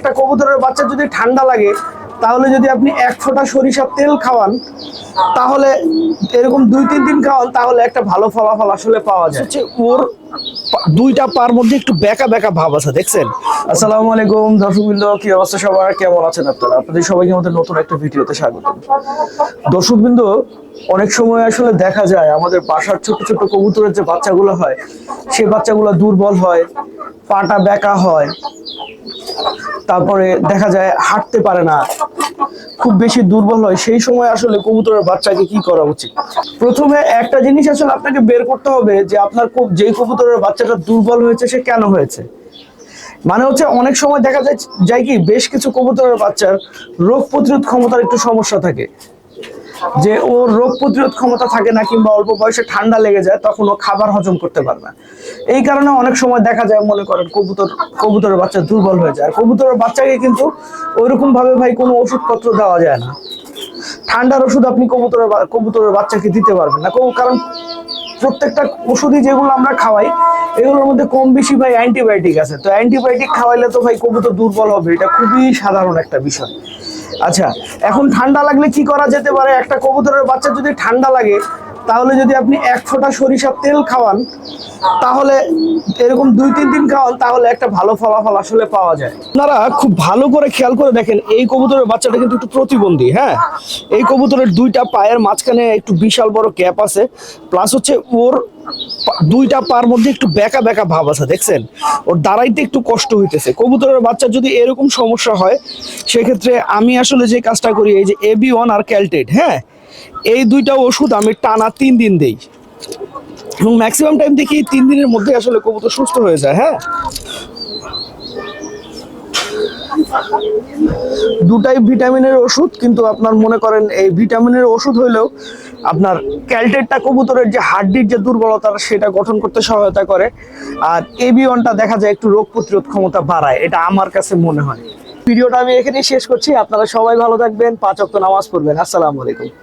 একটা কবুতরের বাচ্চা যদি ঠান্ডা লাগে তাহলে যদি আপনি এক ফোঁটা সরিষার তেল খাওয়ান তাহলে এরকম দুই তিন দিন খাওয়ান তাহলে একটা ভালো ফলাফল আসলে পাওয়া যায়। হচ্ছে ওর দুইটা পার মধ্যে একটু বেকা বেকা ভাব আছে দেখছেন? আসসালামু আলাইকুম দর্শকবৃন্দ কি অবস্থা সবার? কেমন আছেন আপনারা? আপনাদের সবাইকে আমাদের নতুন একটা ভিডিওতে স্বাগত। দর্শকবৃন্দ অনেক সময় আসলে দেখা যায় আমাদের বাসার ছোট ছোট কবুতরের যে বাচ্চাগুলো হয় সেই বাচ্চাগুলো দুর্বল হয় পাটা বেকা হয়। তারপরে দেখা যায় হাঁটতে পারে না। খুব বেশি দুর্বল হয়। সেই সময় আসলে কবুতরের বাচ্চাকে কি করা উচিত? প্রথমে একটা জিনিস আসলে আপনাকে বের করতে হবে যে আপনার খুব যেই কবুতরের বাচ্চাটা দুর্বল হয়েছে, সে কেন হয়েছে? মানে হচ্ছে অনেক সময় দেখা যায় যায় কি, বেশ কিছু কবুতরের বাচ্চার রোগ প্রতিরোধ ক্ষমতার একটু সমস্যা থাকে। যে ওর রোগ প্রতিরোধ ক্ষমতা থাকে না কিংবা অল্প বয়সে ঠান্ডা লেগে যায়, তখন ও খাবার হজম করতে পারে না। এই কারণে অনেক সময় দেখা যায়, মনে করেন কবুতর, কবুতরের বাচ্চা দুর্বল হয়ে যায়। কবুতরের বাচ্চাকে কিন্তু ওইরকম ভাবে ভাই কোনো ওষুধপত্র দেওয়া যায় না। ঠান্ডার ওষুধ আপনি কবুতরের কবুতরের বাচ্চাকে দিতে পারবেন না। কারণ প্রত্যেকটা ওষুধই যেগুলো আমরা খাওয়াই, এগুলোর মধ্যে কম বেশি ভাই অ্যান্টিবায়োটিক আছে। তো অ্যান্টিবায়োটিক খাওয়াইলে তো ভাই কবুতর দুর্বল হবে। এটা খুবই সাধারণ একটা বিষয়। আচ্ছা এখন ঠান্ডা লাগলে কি করা যেতে পারে? একটা কবুতরের বাচ্চা যদি ঠান্ডা লাগে তাহলে যদি আপনি এক ফোঁটা সরিষার তেল খাওয়ান, তাহলে এরকম দুই তিন দিন খাওয়ান, তাহলে একটা ভালো ফলাফল আসলে পাওয়া যায়। আপনারা খুব ভালো করে খেয়াল করে দেখেন, এই কবুতরের বাচ্চাটা কিন্তু একটু প্রতিবন্ধী হ্যাঁ? এই কবুতরের দুইটা পায়ের মাঝখানে একটু বিশাল বড় ক্যাপ আছে প্লাস হচ্ছে ওর দুইটা পার মধ্যে একটু বেকা বেকা ভাব আছে, দেখছেন? ওর দাঁড়াইতে একটু কষ্ট হইতেছে। কবুতরের বাচ্চা যদি এরকম সমস্যা হয়, সেক্ষেত্রে আমি আসলে যে কাজটা করি, এই যে এবি ওয়ান আর ক্যালটেড হ্যাঁ? এই দুইটা ওষুধ আমি টানা তিন দিন দেই। এবং ম্যাক্সিমাম টাইম দেখি তিন দিনের মধ্যে আসলে কবুতর সুস্থ হয়ে যায় হ্যাঁ? দুটাই ভিটামিনের ওষুধ, কিন্তু আপনার মনে করেন এই ভিটামিনের ওষুধ হইলেও আপনার ক্যালটেটটা কবুতরের যে হাড্ডির যে দুর্বলতা, সেটা গঠন করতে সহায়তা করে। আর এবিওনটা দেখা যায় একটু রোগ প্রতিরোধ ক্ষমতা বাড়ায়, এটা আমার কাছে মনে হয়। ভিডিওটা আমি এখানেই শেষ করছি, আপনারা সবাই ভালো থাকবেন, পাঁচ অক্ট নামাজ পড়বেন, আসসালামু আলাইকুম।